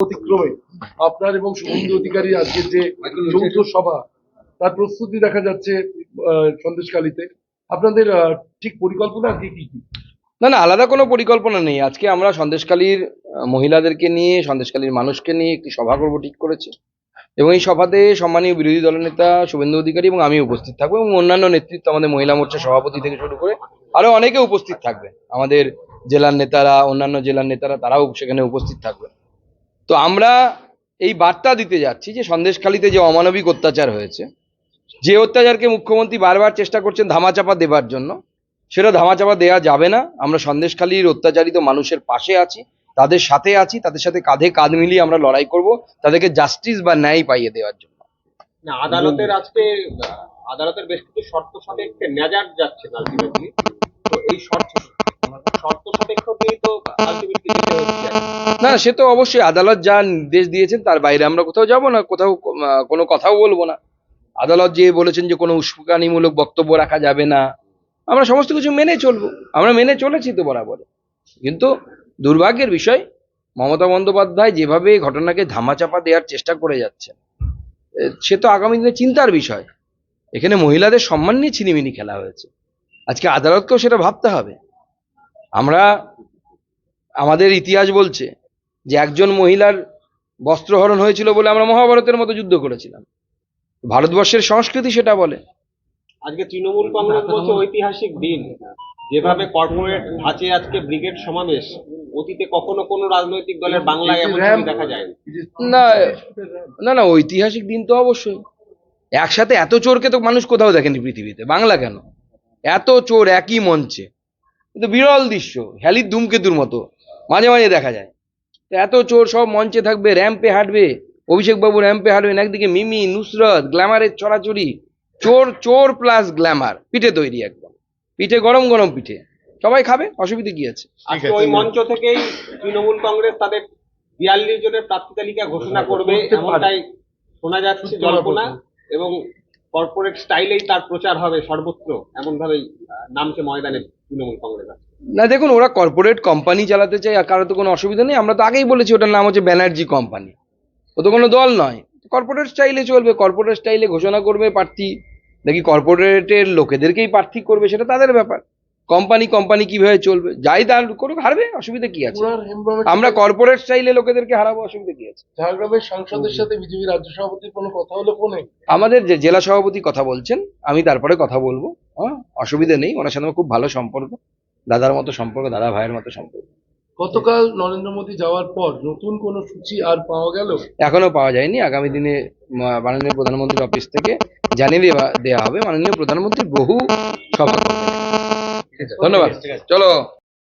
অতিক্রমে। আপনার এবং শুভেন্দু অধিকারী আজকের যে যৌথ সভা তার প্রস্তুতি দেখা যাচ্ছে আহ, সন্দেশখালীতে। আপনাদের ঠিক পরিকল্পনা আজকে কি কি? না না আলাদা কোনো পরিকল্পনা নেই। আজকে আমরা সন্দেশখালীর আহ, মহিলাদেরকে নিয়ে সন্দেশখালীর মানুষকে নিয়ে একটি সভা করব ঠিক করেছি। এবং এই সভাতে সম্মানীয় বিরোধী দলনেতা শুভেন্দু অধিকারী এবং আমি উপস্থিত থাকব এবং অন্যান্য নেতৃত্ব আমাদের মহিলা মোর্চা সভাপতি থেকে শুরু করে আরও অনেকে উপস্থিত থাকবে আমাদের জেলার নেতারা অন্যান্য জেলার নেতারা তারাও সেখানে উপস্থিত থাকবে তো আমরা এই বার্তা দিতে যাচ্ছি যে সন্দেশখালীতে যে অমানবিক অত্যাচার হয়েছে, যে অত্যাচারকে মুখ্যমন্ত্রী বারবার চেষ্টা করছেন ধামাচাপা দেবার জন্য, সেটা ধামাচাপা দেওয়া যাবে না। আমরা সন্দেশখালীর অত্যাচারিত মানুষের পাশে আছি, তাদের সাথে আছি, তাদের সাথে কাঁধে কাঁধ মিলিয়ে আমরা লড়াই করব, তাদেরকে জাস্টিস বা ন্যায় পাইয়ে দেওয়ার জন্য। আদালতের আজকে আদালতের বেশ কিছু শর্ত সাপেক্ষে নেজার যাচ্ছে এই শর্ত সাপেক্ষ দিয়েই তো আলটিমেটলি যেতে হচ্ছে না সে তো অবশ্যই আদালত যা নির্দেশ দিয়েছেন তার বাইরে আমরা কোথাও যাব না কোথাও কোনো কথাও বলব না। আদালত যে বলেছেন যে কোনো উস্কানিমূলক বক্তব্য রাখা যাবে না আমরা সমস্ত কিছু মেনে চলবো আমরা মেনে চলেছি তো বরাবর। কিন্তু দুর্ভাগ্যের বিষয় মমতা বন্দ্যোপাধ্যায় যেভাবে ঘটনাকে ধামাচাপা দেওয়ার চেষ্টা করে যাচ্ছেন এ, সে তো আগামী দিনে চিন্তার বিষয়। এখানে মহিলাদের সম্মান নিয়ে ছিনিমিনি খেলা হয়েছে। আজকে আদালতকেও সেটা ভাবতে হবে। আমরা আমাদের ইতিহাস বলছে যে একজন মহিলার বস্ত্রহরণ হয়েছিল বলে আমরা মহাভারতের মতো যুদ্ধ করেছিলাম। ভারতবর্ষের সংস্কৃতি সেটা বলে। আজকে তৃণমূল কংগ্রেস বলছে ঐতিহাসিক দিন। যেভাবে কর্পোরেট ধাঁচে আজকে ব্রিগেড সমাবেশ অতীতে কখনো কোনো রাজনৈতিক দলের বাংলায় এমন দেখা যায়নি। না না না ঐতিহাসিক দিন তো অবশ্যই। একসাথে এত চোরকে তো মানুষ কোথাও দেখেনি পৃথিবীতে। বাংলা কেন? এত চোর একই মঞ্চে। কিন্তু বিরল দৃশ্য হ্যালির ধূমকেতুর মতো মাঝে মাঝে দেখা যায়। তো এত চোর সব মঞ্চে থাকবে র্যাম্পে হাঁটবে। অভিষেক বাবু র্যাম্পে হাঁটবেন একদিকে মিমি নুসরত গ্ল্যামারের ছড়াছড়ি। চোর চোর প্লাস গ্ল্যামার পিঠে তৈরি একদম। পিঠে গরম গরম পিঠে। সবাই খাবে অসুবিধে কি আছে? আজকে ওই মঞ্চ থেকেই তৃণমূল কংগ্রেস তাদের বিয়াল্লিশ জনের প্রার্থী তালিকা ঘোষণা করবে এমনটাই শোনা যাচ্ছে জল্পনা এবং কর্পোরেট স্টাইলেই তার প্রচার হবে সর্বত্র এমন ভাবেই নামছে ময়দানে তৃণমূল কংগ্রেস। না দেখুন ওরা কর্পোরেট কোম্পানি চালাতে চায় আর কারও তো কোনো অসুবিধা নেই। আমরা তো আগেই বলেছি ওটার নাম হচ্ছে ব্যানার্জি কোম্পানি ও তো কোনো দল নয়। কর্পোরেট স্টাইলে চলবে কর্পোরেট স্টাইলে ঘোষণা করবে প্রার্থী। নাকি কর্পোরেটের লোকেদেরকেই প্রার্থী করবে সেটা তাদের ব্যাপার। কোম্পানি কোম্পানি কীভাবে চলবে? যাই তার করুক হারবে অসুবিধা কি আছে? আমরা কর্পোরেট স্টাইলে লোকেদেরকে হারাবো অসুবিধা কি আছে? ঝাড়গ্রামের সাংসদের সাথে বিজেপি রাজ্য সভাপতির কোনো কথা হলো ফোনে? আমাদের যে জেলা সভাপতি কথা বলছেন আমি তারপরে কথা বলব। হ্যাঁ অসুবিধা নেই ওনার সাথে আমার খুব ভালো সম্পর্ক। দাদার মতো সম্পর্ক দাদা ভাইয়ের মতো সম্পর্ক। গতকাল নরেন্দ্র মোদী যাওয়ার পর নতুন কোন সূচি আর পাওয়া গেল? এখনও পাওয়া যায়নি। আগামী দিনে মাননীয় প্রধানমন্ত্রীর অফিস থেকে জানিয়ে দেওয়া দেওয়া হবে। মাননীয় প্রধানমন্ত্রী বহু সভা ধন্যবাদ। চলো।